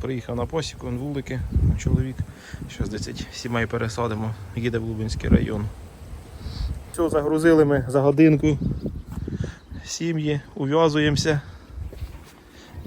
Приїхав на посіку, он вулики, чоловік. Зараз 10 сімей пересадимо, їде в Лубенський район. Все, загрузили ми за годинку. Сім'ї, ув'язуємося.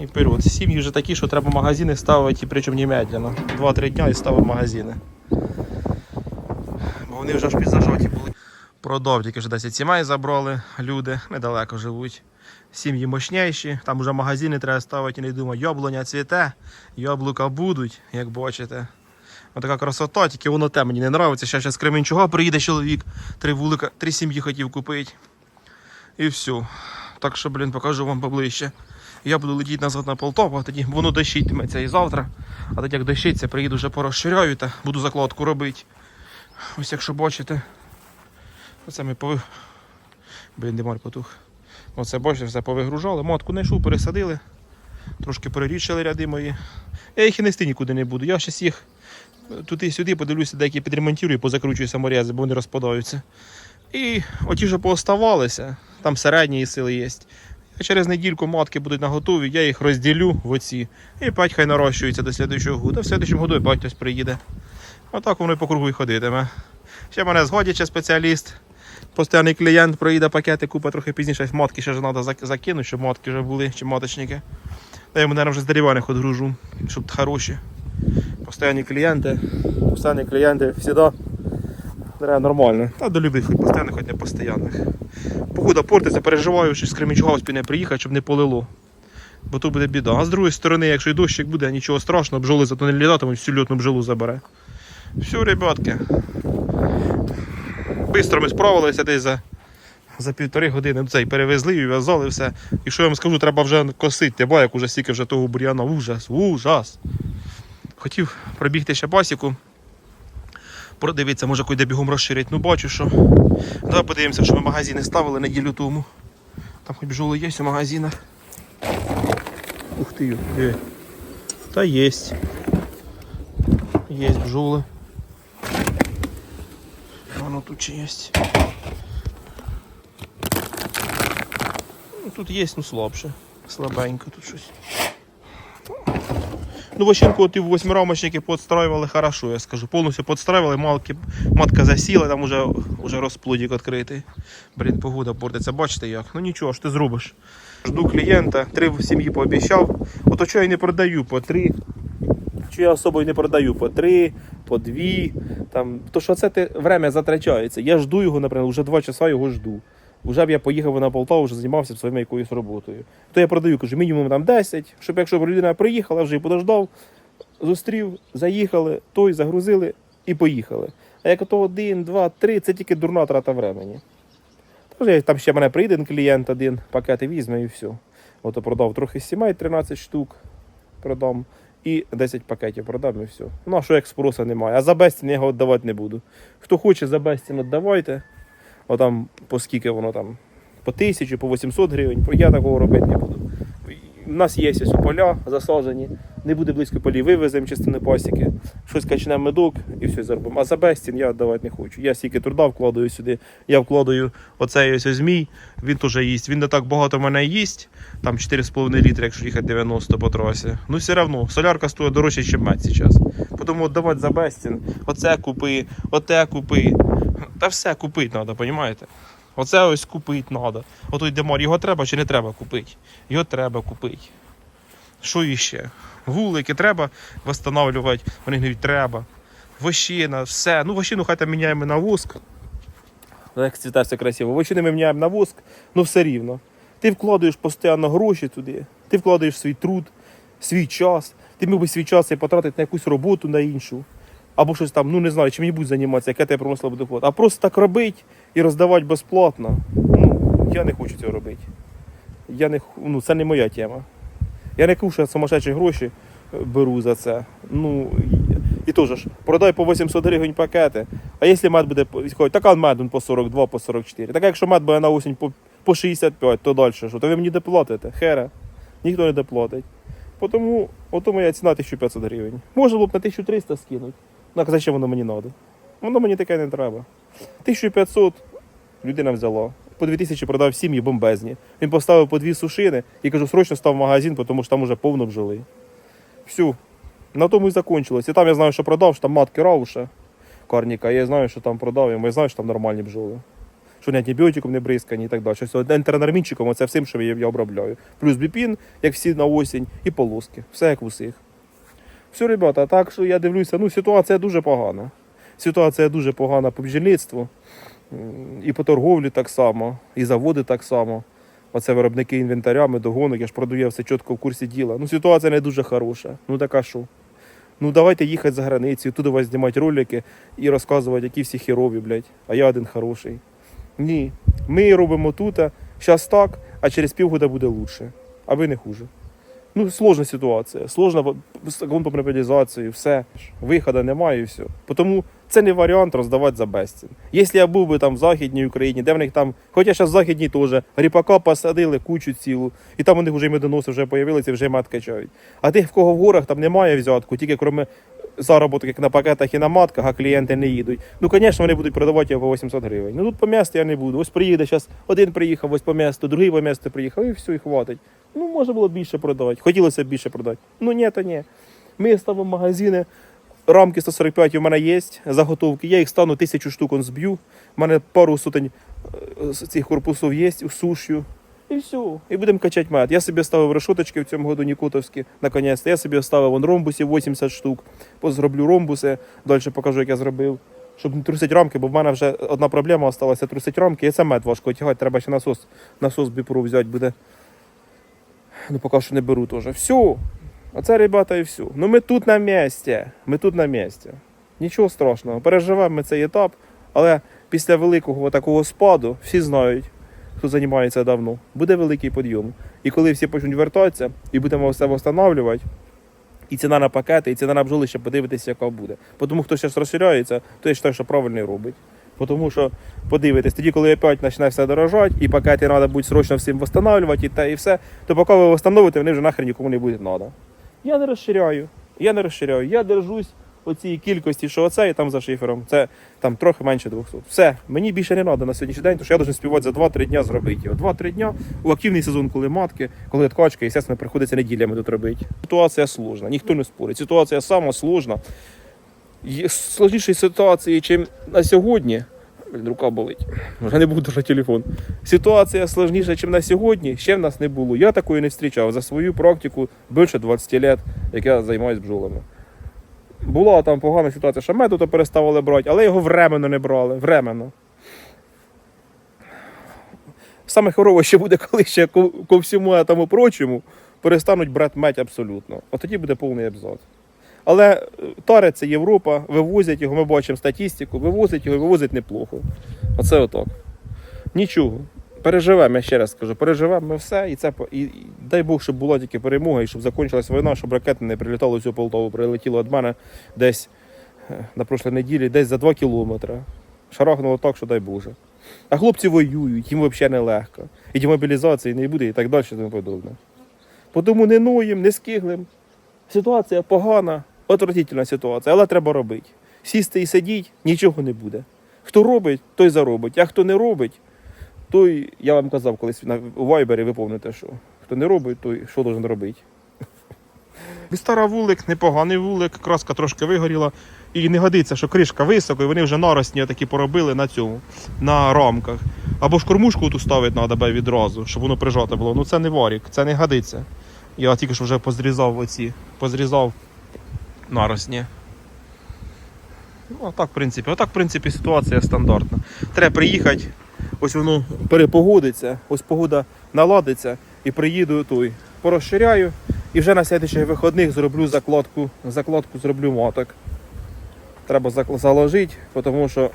І вперед. Сім'ї вже такі, що треба магазини ставити, причому немедленно. 2-3 дня і ставимо магазини. Бо вони вже аж підзажаті були. Продав тільки вже 10 сімей забрали люди, недалеко живуть. Сім'ї мощніші, там вже магазини треба ставити, не думаю, яблуня цвіте, яблука будуть, як бачите. Отака красота, тільки воно те мені не подобається. Ще зараз з Кременчуга приїде чоловік, три вулика, три сім'ї хотів купити. І все. Так що, блін, покажу вам поближче. Я буду летіти назад на Полтаву, тоді воно дощитиметься і завтра. А тоді як дощиться, приїду вже порозширяю та буду закладку робити. Ось якщо бачите. Оце ми пови... Блін, димар потух. Оце бачите, все повигружали. Матку знайшов, пересадили. Трошки перерічили ряди мої. Я їх і нести нікуди не буду. Я щас їх туди-сюди подивлюся, деякі підремонтую, позакручую саморези, бо вони розпадаються. І оті, що пооставалися, там середні сили є. Через недільку матки будуть наготові, я їх розділю в оці. І п'ять хай нарощується до слідчого года. В слідчому году і хтось приїде. Отак воно і по кругу і ходитиме. Ще мене згодяче спеціаліст. Постійний клієнт проїде пакети, купа трохи пізніше матки ще ж треба закинути, щоб матки вже були, чи маточники. Я йому, мабуть, вже з дерев'яних щоб хороші. Постійні клієнти, постійні клієнти завжди нормально. Та до любих, постійних, хоч не постійних. Погода портиться, переживаю, що з Кременчуга успі не приїхати, щоб не полило. Бо то буде біда. А з другої сторони, якщо і дощик буде, нічого страшного, бджоли зато не літатимуть, всю льотну бджолу забере. Все, ребятки. Бистро ми справилися десь за, за півтори години. Цей перевезли і в'язали все. І що я вам скажу, треба вже косити, бо як уже стільки вже того бур'яна. Ужас, ужас. Хотів пробігти ще пасіку. Продивитися, може куди бігом розширити. Ну бачу, що. Давай подивимося, що ми магазини ставили неділю тому. Там хоч бджоли є у магазинах. Ух ти, диви. Та єсть. Є бджоли. Воно тут чи є. Ну, тут є, ну слабше. Слабенько тут щось. Ну, вощинку от восьмирамочники подстраивали хорошо, я скажу. Повністю подстраивали, малки, матка засіла, там уже, уже розплодик відкритий. Блін, погода портиться, бачите як? Ну нічого, ж ти зробиш. Жду клієнта, три в сім'ї пообіцяв. Ото що я не продаю по три. Чи я особою не продаю по три, по дві. Там, то що це те время затрачається. Я жду його, наприклад, вже два часа його жду. Вже б я поїхав на Полтаву, вже займався своєю якоюсь роботою. То я продаю, кажу, мінімум там 10, щоб якщо б людина приїхала, вже і подождав, зустрів, заїхали, той загрузили і поїхали. А як то один, два, три, це тільки дурна трата времени. Тож там ще мене прийде клієнт один, пакети візьме і все. Ото продав трохи сімей, 13 штук продам. І 10 пакетів продам і все. Ну а що як спроса немає. А за безцін я його віддавати не буду. Хто хоче за безцін віддавайте. Отам по скільки воно там, по тисячу, по 800 гривень. Я такого робити не буду. У нас є ось поля засаджені, не буде близько полів, вивеземо частини пасіки, щось качнемо медок і все зробимо. А за безцін я віддавати не хочу. Я стільки труда вкладаю сюди. Я вкладаю оцей ось змій, він теж їсть. Він не так багато мене їсть, там 4,5 літри, якщо їхати 90 по трасі. Ну все одно, солярка стоїть дорожче, ніж мед зараз. Тому віддавати за безцін. Оце купи, оте купи. Та все купити треба, розумієте? Оце ось купити треба. Ото йде його треба чи не треба купити? Його треба купити. Що іще? Вулики треба встановлювати, вони говорять, треба. Вощина, все. Ну, вощину хай там міняємо на воск. Як цвіте все красиво. Вощини ми міняємо на воск, ну все рівно. Ти вкладаєш постійно гроші туди, ти вкладаєш свій труд, свій час. Ти міг би свій час цей потратити на якусь роботу на іншу. Або щось там, ну не знаю, чим будь займатися, яке тебе приносило буде доход. А просто так робити і роздавати безплатно. Ну, я не хочу цього робити. Я не, ну, це не моя тема. Я не що сумасшедші гроші е, беру за це. Ну, і, теж ж, продай по 800 гривень пакети. А якщо мед буде така мед по 42, по 44. Так якщо мед буде на осінь по, по 65, то далі що? То ви мені доплатите. Хера. Ніхто не доплатить. Тому ото моя ціна 1500 гривень. Можна було б на 1300 скинути. Ну, а зачем воно мені треба? Воно мені таке не треба. 1500 людина взяла. По 2000 продав сім'ї бомбезні. Він поставив по дві сушини і кажу, срочно став в магазин, тому що там уже повно бджоли. Всю. На тому і закончилось. І там я знаю, що продав, що там матки рауша, карніка, я знаю, що там продав, і я знаю, що там нормальні бджоли. Що ні антибіотиком не бризкані і так далі. Що ентеронормінчиком, оце всім, що я, обробляю. Плюс біпін, як всі на осінь, і полоски. Все як в усіх. Все, ребята, так що я дивлюся, ну ситуація дуже погана. Ситуація дуже погана по бджільництву, і по торговлі так само, і заводи так само. Оце виробники інвентаря, медогонок, я ж продаю все чітко в курсі діла. Ну, ситуація не дуже хороша. Ну така що? Ну давайте їхати за границю, туди вас знімати ролики і розказувати, які всі херові, блядь, а я один хороший. Ні. Ми робимо тут, зараз так, а через півгода буде лучше. А ви не хуже. Ну, сложна ситуація, сложна приватизації, все. Виходу немає і все. Тому це не варіант роздавати за безцін. Якщо я був би там в Західній Україні, де в них там, хоча зараз в Західній теж, ріпака посадили кучу цілу, і там у них вже медоноси вже появилися, вже мед качають. А тих, в кого в горах там немає взятку, тільки крім заробіток, як на пакетах і на матках, а клієнти не їдуть. Ну, звісно, вони будуть продавати його по 800 гривень. Ну тут по місту я не буду. Ось приїде зараз один приїхав, ось по місту, другий по місту приїхав, і все, і хватить. Ну, можна було більше продавати. Хотілося б більше продати. Ну ні, то ні. Ми ставимо магазини. Рамки 145 у мене є, заготовки. Я їх стану тисячу штук зб'ю. У мене пару сотень е, цих корпусів є, усушю. І все. І будемо качати мед. Я собі ставив решоточки в цьому году Нікутовські, наконець. Я собі ставив вон ромбусів 80 штук. Позроблю ромбуси, далі покажу, як я зробив. Щоб не трусити рамки, бо в мене вже одна проблема залишилася трусити рамки, і це мед важко тягати. Треба ще насос, насос біпру взяти буде. Ну, поки що не беру теж. Все. Оце, ребята, і все. Ну ми тут на місці. Ми тут на місці. Нічого страшного. Переживемо ми цей етап, але після великого такого спаду всі знають, хто займається давно, буде великий підйом. І коли всі почнуть вертатися і будемо все встановлювати, і ціна на пакети, і ціна на бджоли ще подивитися, яка буде. Тому хто зараз розширяється, то я вважаю, що правильно робить. Тому що подивитись, тоді, коли опять почне все дорожати, і пакети треба буде срочно всім встановлювати, і те, і все, то поки ви встановите, вони вже нахрен нікому не буде треба. Я не розширяю, я не розширяю, я держусь оцій кількості, що оце і там за шифером. Це там трохи менше 200. Все, мені більше не треба на сьогоднішній день, тому що я должен співати за 2-3 дня зробити його. 2-3 дня у активний сезон, коли матки, коли ткачки, і, звісно, приходиться неділями тут робити. Ситуація сложна, ніхто не спорить. Ситуація сама сложна. Є сложнішої ситуації, чим на сьогодні. Блін, рука болить. Вже не буду держати телефон. Ситуація складніша, ніж на сьогодні, ще в нас не було. Я такої не зустрічав за свою практику більше 20 років, як я займаюся бджолами. Була там погана ситуація, що меду то переставили брати, але його временно не брали. Временно. Саме хорове ще буде, коли ще ко, ко всьому тому прочому перестануть брати медь абсолютно. От тоді буде повний абзац. Але е, таре це Європа, вивозять його, ми бачимо статистику, вивозять його, вивозять неплохо. Оце отак. Нічого. Переживемо, я ще раз скажу, переживемо ми все, і це і, і дай Бог, щоб була тільки перемога, і щоб закінчилась війна, щоб ракети не прилітали цю Полтаву, прилетіло від мене десь е, на прошлій неділі, десь за 2 кілометри. Шарахнуло так, що дай Боже. А хлопці воюють, їм взагалі нелегко. І демобілізації не буде, і так далі, і тому подобне. Тому не ноєм, не скиглим. Ситуація погана, отвратительна ситуація, але треба робити. Сісти і сидіти нічого не буде. Хто робить, той заробить. А хто не робить, той, я вам казав колись на Вайбері, ви помните, що хто не робить, той що должен робити. Стара вулик, непоганий вулик, краска трошки вигоріла. І не годиться, що кришка високо, і вони вже наросні такі поробили на цьому, на рамках. Або ж кормушку тут ставити треба відразу, щоб воно прижате було. Ну це не варік, це не годиться. Я тільки що вже позрізав оці, позрізав наросні. Ну, а так, в принципі, отак, в принципі, ситуація стандартна. Треба приїхати, ось воно перепогодиться, ось погода наладиться і приїду той, порозширяю. І вже на слідчих виходних зроблю закладку, закладку зроблю маток. Треба заложити, тому що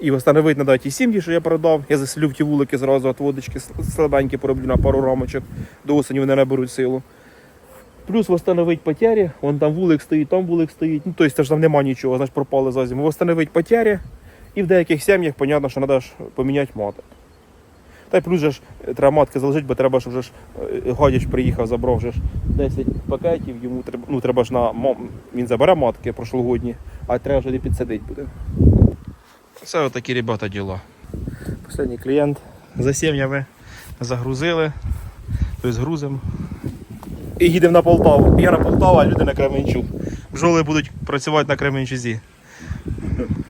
і встановити надо ті сім'ї, що я продав. Я заселю в ті вулики зразу от водички слабенькі пороблю на пару рамочок. До осені вони наберуть силу. Плюс встановити потярі, вон там вулик стоїть, там вулик стоїть. Ну, тобто там нема нічого, значить пропали за зиму. Встановити потярі. І в деяких сім'ях, понятно, що треба ж поміняти маток. Та й плюс же ж е, треба матки залежити, бо треба ж вже ж е, Гадяч приїхав, забрав вже ж 10 пакетів, йому треба, ну треба ж на він забере матки прошлогодні, а треба вже і підсадити буде. Це отакі ребята діла. Останній клієнт за сім'ями загрузили, тобто грузимо. І їдемо на Полтаву. Я на Полтаву, а люди на Кременчук. Бжоли будуть працювати на Кременчузі.